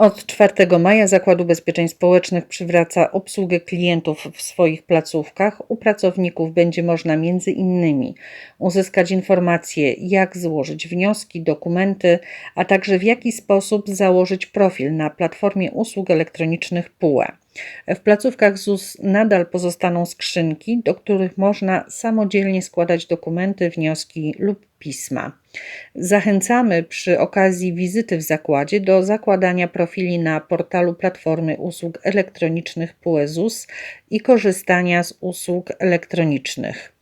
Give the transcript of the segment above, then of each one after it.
Od 4 maja Zakład Ubezpieczeń Społecznych przywraca obsługę klientów w swoich placówkach. U pracowników będzie można między innymi uzyskać informacje, jak złożyć wnioski, dokumenty, a także w jaki sposób założyć profil na platformie usług elektronicznych PUE. W placówkach ZUS nadal pozostaną skrzynki, do których można samodzielnie składać dokumenty, wnioski lub pisma. Zachęcamy przy okazji wizyty w zakładzie do zakładania profili na portalu Platformy Usług Elektronicznych PUE ZUS i korzystania z usług elektronicznych.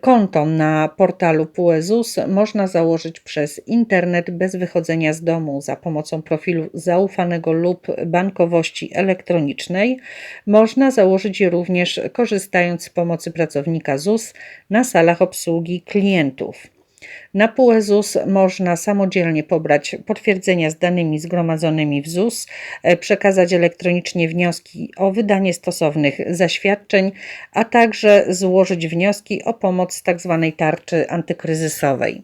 Konto na portalu PUEZUS można założyć przez internet bez wychodzenia z domu za pomocą profilu zaufanego lub bankowości elektronicznej. Można założyć je również korzystając z pomocy pracownika ZUS na salach obsługi klientów. Na PUEZUS można samodzielnie pobrać potwierdzenia z danymi zgromadzonymi w ZUS, e, przekazać elektronicznie wnioski o wydanie stosownych zaświadczeń, a także złożyć wnioski o pomoc z tzw. Tak tarczy antykryzysowej.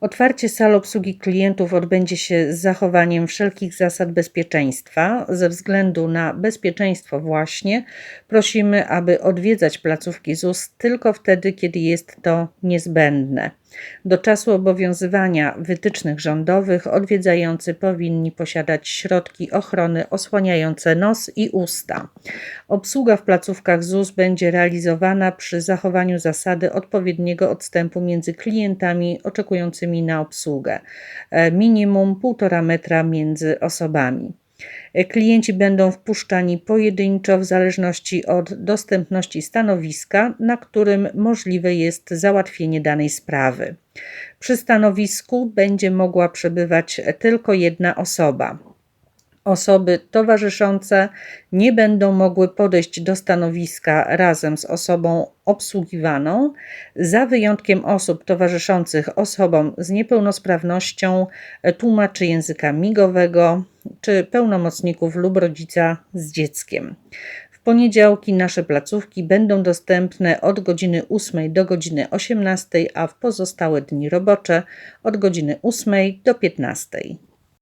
Otwarcie sal obsługi klientów odbędzie się z zachowaniem wszelkich zasad bezpieczeństwa. Ze względu na bezpieczeństwo, właśnie prosimy, aby odwiedzać placówki ZUS tylko wtedy, kiedy jest to niezbędne. Do czasu obowiązywania wytycznych rządowych odwiedzający powinni posiadać środki ochrony osłaniające nos i usta. Obsługa w placówkach ZUS będzie realizowana przy zachowaniu zasady odpowiedniego odstępu między klientami oczekującymi na obsługę, e, minimum 1,5 metra między osobami. Klienci będą wpuszczani pojedynczo w zależności od dostępności stanowiska, na którym możliwe jest załatwienie danej sprawy. Przy stanowisku będzie mogła przebywać tylko jedna osoba. Osoby towarzyszące nie będą mogły podejść do stanowiska razem z osobą obsługiwaną, za wyjątkiem osób towarzyszących osobom z niepełnosprawnością, tłumaczy języka migowego czy pełnomocników lub rodzica z dzieckiem. W poniedziałki nasze placówki będą dostępne od godziny 8 do godziny 18, a w pozostałe dni robocze od godziny 8 do 15.